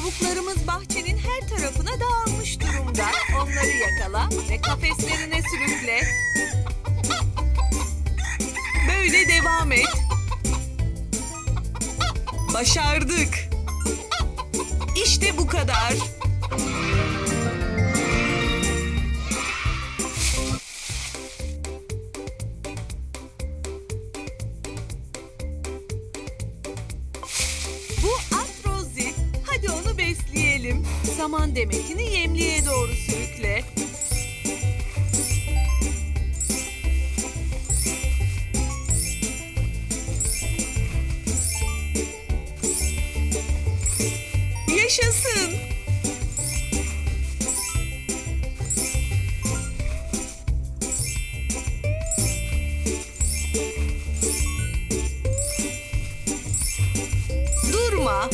Tavuklarımız bahçenin her tarafına dağılmış durumda. Onları yakala ve kafeslerine sürükle. Böyle devam et. Başardık. İşte bu kadar. besleyelim. Saman demetini yemliğe doğru sürükle. Yaşasın. Durma.